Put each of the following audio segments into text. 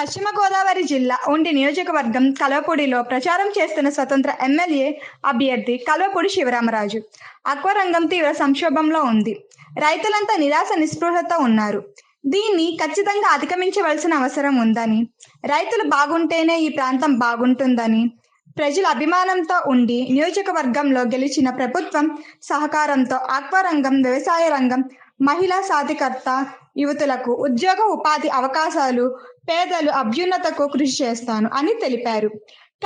పశ్చిమ గోదావరి జిల్లా ఉండి నియోజకవర్గం కలవపూడిలో ప్రచారం చేస్తున్న స్వతంత్ర ఎమ్మెల్యే అభ్యర్థి కలవపూడి శివరామరాజు. అక్వరంగం తీవ్ర సంక్షోభంలో ఉంది. రైతులంతా నిరాశ నిస్పృహతో ఉన్నారు. దీన్ని ఖచ్చితంగా అధిగమించవలసిన అవసరం ఉందని రైతులు బాగుంటేనే ఈ ప్రాంతం బాగుంటుందని ప్రజల అభిమానంతో ఉండి నియోజకవర్గంలో గెలిచిన ప్రభుత్వం సహకారంతో ఆక్వారంగం వ్యవసాయ రంగం మహిళా సాధికర్త యువతులకు ఉద్యోగ ఉపాధి అవకాశాలు పేదలు అభ్యున్నతకు కృషి చేస్తాను అని తెలిపారు.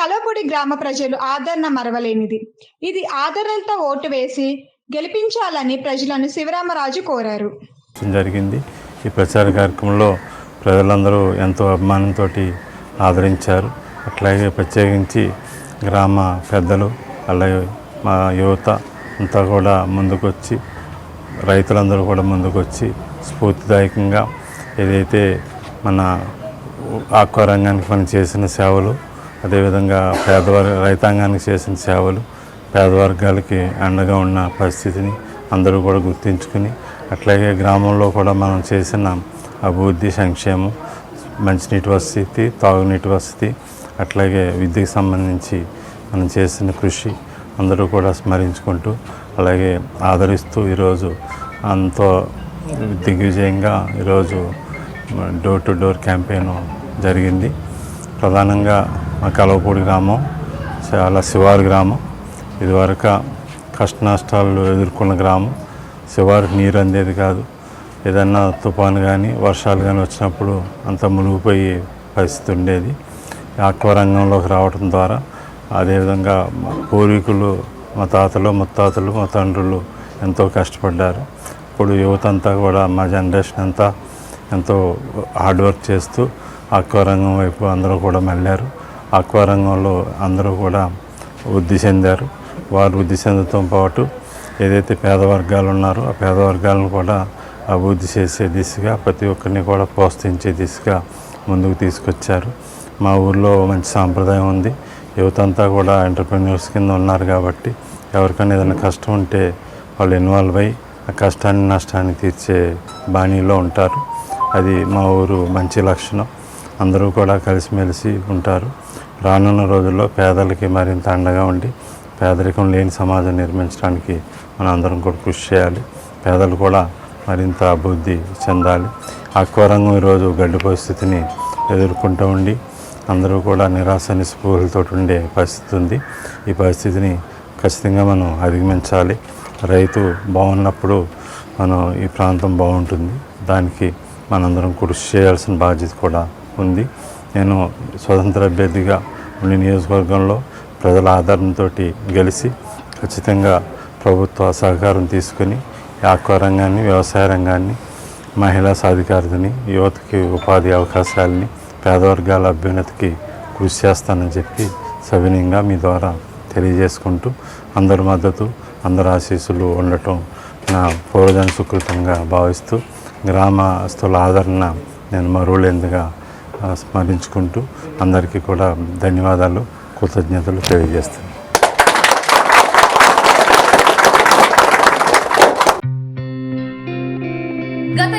కలపూడి గ్రామ ప్రజలు ఆదరణ మరవలేనిది. ఇది ఆదరణతో ఓటు వేసి గెలిపించాలని ప్రజలను శివరామరాజు కోరారు. జరిగింది? ఈ ప్రచార కార్యక్రమంలో ప్రజలందరూ ఎంతో అభిమానంతో ఆదరించారు. అట్లాగే ప్రత్యేకించి గ్రామ పెద్దలు అలాగే మా యువత అంతా కూడా ముందుకొచ్చి రైతులందరూ కూడా ముందుకొచ్చి స్ఫూర్తిదాయకంగా ఏదైతే మన ఆక్వా రంగానికి మనం చేసిన సేవలు అదేవిధంగా పేదవారి రైతాంగానికి చేసిన సేవలు పేదవర్గాలకి అండగా ఉన్న పరిస్థితిని అందరూ కూడా గుర్తించుకుని అట్లాగే గ్రామంలో కూడా మనం చేసిన అభివృద్ధి సంక్షేమం మంచినీటి వసతి తాగునీటి వసతి అట్లాగే విద్యకు సంబంధించి మనం చేసిన కృషి అందరూ కూడా స్మరించుకుంటూ అలాగే ఆదరిస్తూ ఈరోజు అంతో దిగ్విజయంగా ఈరోజు డోర్ టు డోర్ క్యాంపెయిన్ జరిగింది. ప్రధానంగా మా కలవపూడి గ్రామం చాలా శివారు గ్రామం ఇదివరకు కష్ట నష్టాలు ఎదుర్కొన్న గ్రామం. శివారికి నీరు అందేది కాదు. ఏదన్నా తుఫాను కానీ వర్షాలు కానీ వచ్చినప్పుడు అంత మునిగిపోయే పరిస్థితి ఉండేది. ఆక్వా రంగంలోకి రావడం ద్వారా అదేవిధంగా మా పూర్వీకులు మా తాతలు ముత్తాతలు మా తండ్రులు ఎంతో కష్టపడ్డారు. ఇప్పుడు యువత అంతా కూడా మా జనరేషన్ అంతా ఎంతో హార్డ్ వర్క్ చేస్తూ ఆక్వా రంగం వైపు అందరూ కూడా మళ్ళారు ఆక్వా రంగంలో అందరూ కూడా వృద్ధి చెందారు. వారు వృద్ధి చెందడంతో పాటు ఏదైతే పేద వర్గాలు ఉన్నారో ఆ పేద వర్గాలను కూడా అభివృద్ధి చేసే దిశగా ప్రతి ఒక్కరిని కూడా ప్రోత్సహించే దిశగా ముందుకు తీసుకొచ్చారు. మా ఊర్లో మంచి సాంప్రదాయం ఉంది. యువత అంతా కూడా ఎంటర్ప్రెన్యూర్స్ కింద ఉన్నారు కాబట్టి ఎవరికైనా ఏదైనా కష్టం ఉంటే వాళ్ళు ఇన్వాల్వ్ అయ్యి ఆ కష్టాన్ని నష్టాన్ని తీర్చే బాణీలో ఉంటారు. అది మా ఊరు మంచి లక్షణం. అందరూ కూడా కలిసిమెలిసి ఉంటారు. రానున్న రోజుల్లో పేదలకి మరింత అండగా ఉండి పేదరికం లేని సమాజం నిర్మించడానికి మనం అందరం కూడా కృషి చేయాలి. పేదలు కూడా మరింత అభివృద్ధి చెందాలి. ఆక్వారంగం ఈరోజు గడ్డి పరిస్థితిని ఎదుర్కొంటూ ఉండి అందరూ కూడా నిరాశ నిస్పృహలతో ఉండే పరిస్థితి ఉంది. ఈ పరిస్థితిని ఖచ్చితంగా మనం అధిగమించాలి. రైతు బాగున్నప్పుడు మనం ఈ ప్రాంతం బాగుంటుంది. దానికి మనందరం కృషి చేయాల్సిన బాధ్యత కూడా ఉంది. నేను స్వతంత్ర అభ్యర్థిగా ఉండి నియోజకవర్గంలో ప్రజల ఆదరణతో గెలిచి ఖచ్చితంగా ప్రభుత్వ సహకారం తీసుకుని ఈ ఆక్వా రంగాన్ని వ్యవసాయ రంగాన్ని మహిళా సాధికారతని యువతకి ఉపాధి అవకాశాలని పేదవర్గాల అభ్యున్నతికి కృషి చేస్తానని చెప్పి సవినయంగా మీ ద్వారా తెలియజేసుకుంటూ అందరి మద్దతు అందరి ఆశీస్సులు ఉండటం నా పూర్వజన సుకృతంగా భావిస్తూ గ్రామస్తుల ఆదరణ నేను మరువలేందుగా స్మరించుకుంటూ అందరికీ కూడా ధన్యవాదాలు కృతజ్ఞతలు తెలియజేస్తాను.